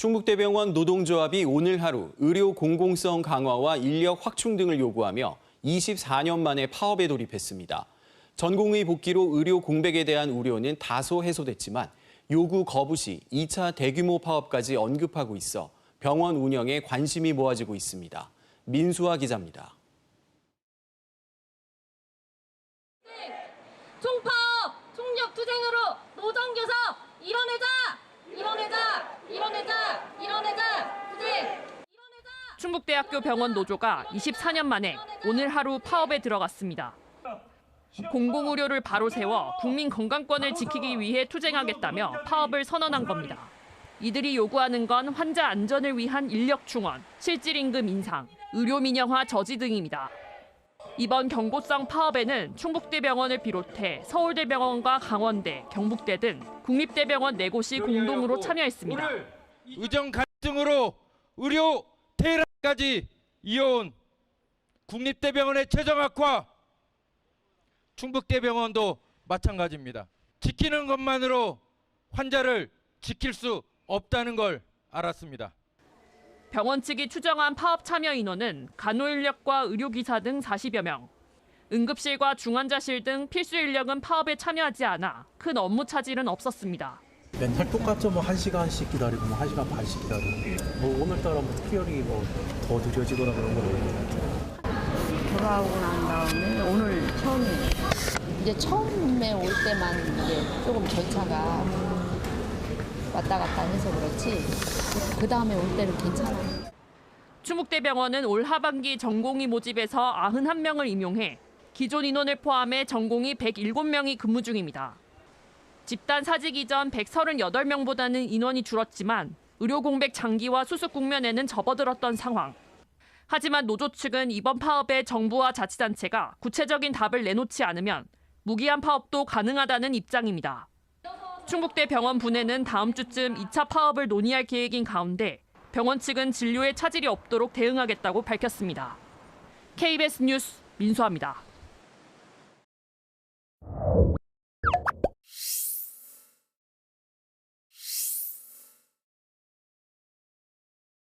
충북대병원 노동조합이 오늘 하루 의료 공공성 강화와 인력 확충 등을 요구하며 24년 만에 파업에 돌입했습니다. 전공의 복귀로 의료 공백에 대한 우려는 다소 해소됐지만 요구 거부 시 2차 대규모 파업까지 언급하고 있어 병원 운영에 관심이 모아지고 있습니다. 민수아 기자입니다. 총파업, 총력 투쟁으로 노정 교섭 이뤄내자, 이뤄내자, 이뤄내자, 이뤄내자, 투쟁, 이뤄내자. 충북대학교 병원 노조가 24년 만에 오늘 하루 파업에 들어갔습니다. 공공의료를 바로 세워 국민 건강권을 지키기 위해 투쟁하겠다며 파업을 선언한 겁니다. 이들이 요구하는 건 환자 안전을 위한 인력 충원, 실질 임금 인상, 의료 민영화 저지 등입니다. 이번 경고성 파업에는 충북대병원을 비롯해 서울대병원과 강원대, 경북대 등 국립대병원 네 곳이 공동으로 참여했습니다. 의정 갈등으로 의료 테러까지 이어온 국립대병원의 최정 악화 충북대병원도 마찬가지입니다. 지키는 것만으로 환자를 지킬 수 없다는 걸 알았습니다. 병원 측이 추정한 파업 참여 인원은 간호 인력과 의료기사 등 40여 명. 응급실과 중환자실 등 필수 인력은 파업에 참여하지 않아 큰 업무 차질은 없었습니다. 맨날 똑같죠. 뭐 1시간씩 기다리고 뭐 1시간 반씩 기다리고. 뭐 오늘따라 뭐 특별히 뭐 더 느려지거나 그런 건 없는 것 같아요. 돌아오고 난 다음에 오늘 처음이에요. 이제 처음에 올 때만 이제 조금 절차가 왔다 갔다 해서 그렇지 그 다음에 올 때는 괜찮아요. 충북대병원은 올 하반기 전공의 모집에서 91명을 임용해 기존 인원을 포함해 전공의 107명이 근무 중입니다. 집단 사직 이전 138명보다는 인원이 줄었지만 의료 공백 장기와 수습 국면에는 접어들었던 상황. 하지만 노조 측은 이번 파업에 정부와 자치단체가 구체적인 답을 내놓지 않으면 무기한 파업도 가능하다는 입장입니다. 충북대 병원 분해는 다음 주쯤 2차 파업을 논의할 계획인 가운데 병원 측은 진료에 차질이 없도록 대응하겠다고 밝혔습니다. KBS 뉴스 민수아입니다.